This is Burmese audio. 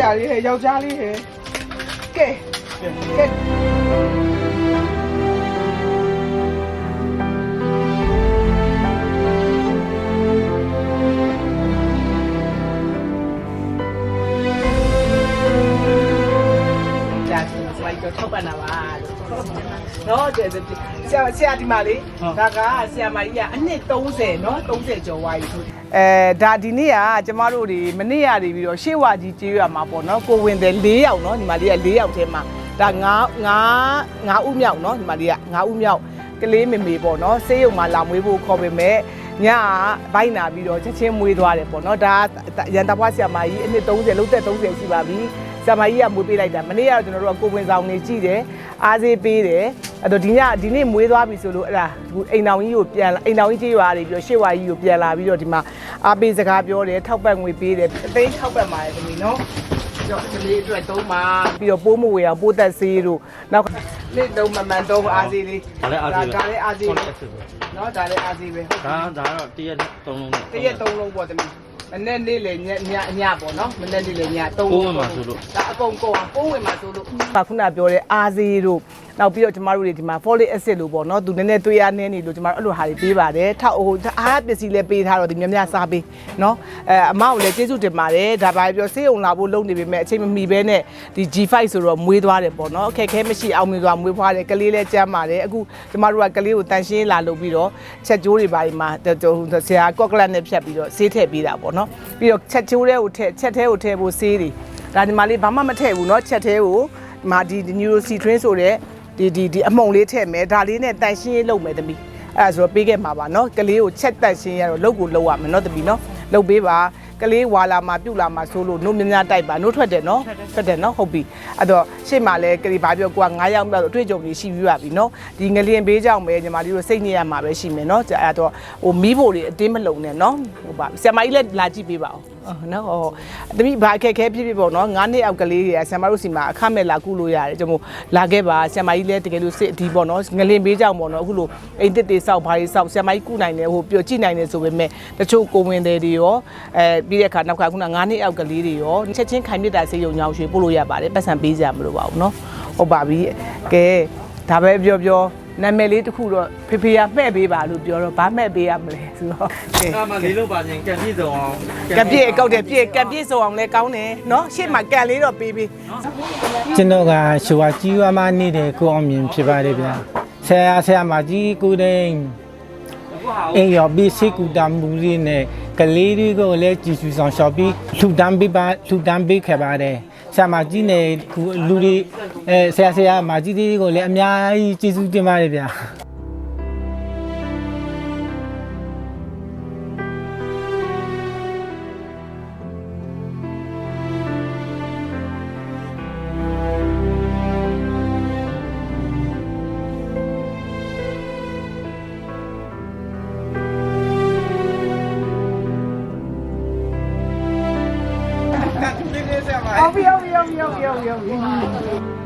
တာလေးဟဲ့ယောက်ျားလေးဟဲ့ကဲကဲကြာ စီစလိုက်တော့ထောက်ပံ့တာပါလို့နော်ကျေကျေဆရာဆရာဒီမှာလေဒါကဆရာမကြီးကအနှစ်30နော်30ကျော်သွားပြီအဲဒါဒီနေ့ကကျမတို့ဒီမနေ့ကနေပြီးတော့ရှေ့ဝါကြီးကျေးရွာမှာပေါ့နော်ကိုဝင်တယ်၄ယောက်နော်ဒီမှာလေးက၄ယောက်ထဲမှာဒါ9 9 9ဦးမြောက်နော်ဒီမှာလေးက9ဦးမြောက်ကလေးမေမေပေါ့နော်ဆေးရုံမှာလာမွေးဖို့ခေါ်ပေမဲ့ညကဘိုက်နာပြီးတော့ချက်ချင်းမွေးသွားတယ်ပေါ့နော်ဒါရန်တဘွားဆရာမကြီးအနှစ်30လုံးသက်30ရှိပါပြီ ဆရာမကြီးကမွေးပေးလိုက်တာမနေ့ကတော့ကျွန်တော်တို့ကကိုဝင်ဆောင်နေကြည့်တယ်အားစေးပေးတယ်အဲ့တော့ဒီညဒီနေ့မွေးသွားပြီဆိုလို့အဲ့ဒါအခုအိမ်တော်ကြီးကိုပြန်လာအိမ်တော်ကြီးကြေးရွာတွေပြီးတော့ရှေ့ဝါကြီးကိုပြန်လာပြီးတော့ဒီမှာအားပေးစကားပြောတယ်ထောက်ပံ့ငွေပေးတယ်အသိန်းထောက်ပံ့ပါတယ်ဒီနေ့နော်ကြောက်ကလေးအတွက်သုံးပါပြီးတော့ပိုးမဝေအောင်ပိုးသက်ဆေးတို့နောက်နေ့တုံးမမှန်တော့အားစေးလေးဒါလည်းအားသေးဒါလည်းအားစေးလေးပဲနော်ဒါလည်းအားစေးပဲဟုတ်ဒါဒါတော့တရက်သုံးလုံးနဲ့တရက်သုံးလုံးပေါ့တမီး မနေ့နေ့လေညညညပေါ့နော်မနေ့နေ့လေညသုံးပိုးဝင်မှာဆိုလို့ဒါအကုန်ကုန်အောင်ပိုးဝင်မှာဆိုလို့ပါခုနပြောတဲ့အာဇီတို့နောက်ပြီးတော့ကျမတို့တွေဒီမှာ folic acid လို့ပေါ့နော်သူနည်းနည်းသွေးအားနည်းနေလို့ကျမတို့အဲ့လိုဟာတွေပေးပါတယ်ထောက်ဟိုအားပစ္စည်းလည်းပေးထားတော့ဒီများများစားပေးနော်အဲအမကိုလည်းကျေးဇူးတင်ပါတယ်ဒါပါပြောဆေးုံလာဖို့လုပ်နေပေမဲ့အချိန်မမီပဲနဲ့ဒီ G5 ဆိုတော့မွေးသွားတယ်ပေါ့နော်အခက်ခဲမရှိအောင်မြင်စွာမွေးဖွားတယ်ကလေးလည်းကြမ်းပါတယ်အခုကျမတို့ကကလေးကိုတန်ရှင်းလာလုပ်ပြီးတော့ချက်ကျိုးတွေပါဒီမှာဆရာကော့ကလတ်နဲ့ဖြတ်ပြီးတော့ဆေးထည့်ပေးတာပေါ့နော်နော်ပြီးတော့ချက်ချိုးတဲ့ကိုထည့်ချက်သေးကိုထည့်ဖို့ဆေးတွေဒါညီမလေးဘာမှမထည့်ဘူးနော်ချက်သေးကိုဒီမှာဒီ neuro c train ဆိုတဲ့ဒီဒီဒီအမုံလေးထည့်မယ်ဒါလေးနဲ့တန်ရှင်းရေးလုပ်မယ်သမီးအဲ့ဒါဆိုတော့ပေးခဲ့မှာပါနော်ကလေးကိုချက်တန်ရှင်းရတော့လုပ်ကိုလုပ်ရမယ်နော်သမီးနော်လုပ်ပေးပါ ကလေးဝါလာမှာပြုတ်လာမှာဆိုလို့နို့မြများတိုက်ပါနို့ထွက်တယ်နော်ထွက်တယ်နော်ဟုတ်ပြီအဲ့တော့ရှေ့မှာလဲကလေးဘာပြောကိုက9ရောက်မြောက်အတွေ့အကြုံတွေရှိပြီးပါပြီနော်ဒီငလျင်ဘေးကြောင့်ပဲညီမလေးတို့စိတ်ညစ်ရမှာပဲရှိမယ်နော်အဲ့တော့ဟိုမီးဖို့တွေအတင်းမလုံနဲ့နော်ဟုတ်ပါဆရာမကြီးလည်းလာကြည့်ပေးပါဦး နော်ဟောတမိဘာအခက်ခဲဖြစ်ဖြစ်ပေါ့နော်9နှစ်အောက်ကလေးတွေကဆရာမတို့စီမှာအခမဲ့လာကုလို့ရတယ်ကျွန်တော်လာခဲ့ပါဆရာမကြီးလည်းတကယ်လို့စစ်အဒီပေါ့နော်ငလင်ပေးကြောင်ပေါ့နော်အခုလိုအိမ်တစ်တွေစောက်ဘာတွေစောက်ဆရာမကြီးကုနိုင်တယ်ဟိုပြောကြည့်နိုင်တယ်ဆိုပေမဲ့တချို့ကိုဝင်တယ်တွေရောအဲပြီးတဲ့အခါနောက်ကခုန9နှစ်အောက်ကလေးတွေရောချက်ချင်းခိုင်မြစ်တာစေယုံညောင်ရွှေပို့လို့ရပါတယ်ပတ်စံပေးကြမလို့ပါဘူးနော်ဟုတ်ပါပြီကဲဒါပဲပြောပြော နာမည်လေးတစ်ခုတော့ဖေဖေရမှဲ့ပေးပါလို့ပြောတော့ဗာမှဲ့ပေးရမလဲဆိုတော့ကဲ ဒါမှလေးလုံးပါရင်ကံပြည့်စုံအောင် ကပြည့်အကောက်တယ်ပြည့်ကပြည့်စုံအောင်လဲကောင်းတယ်เนาะရှေ့မှာကန်လေးတော့ပေးပေး ကျွန်တော်ကရှူဝါကြီးဝါမနေတဲ့ကိုအောင်မြင်ဖြစ်ပါတယ်ဗျာဆရာဆရာမကြီးကိုတိန်အိမ်ရောပြီးစိတ်ကူတမှုလေးနဲ့ကလေးတွေကိုလည်းကြည်စူဆောင်ရှော့ပြီးလှူဒန်းပေးပါလှူဒန်းပေးခဲ့ပါတယ် ဆရာမကြီးနဲ့ခုလူတွေအဲဆရာဆရာမကြီးတွေကိုလည်းအများကြီးကြည်စူတင်ပါတယ်ဗျာ ဟုတ်ပြီဟုတ်ပြီ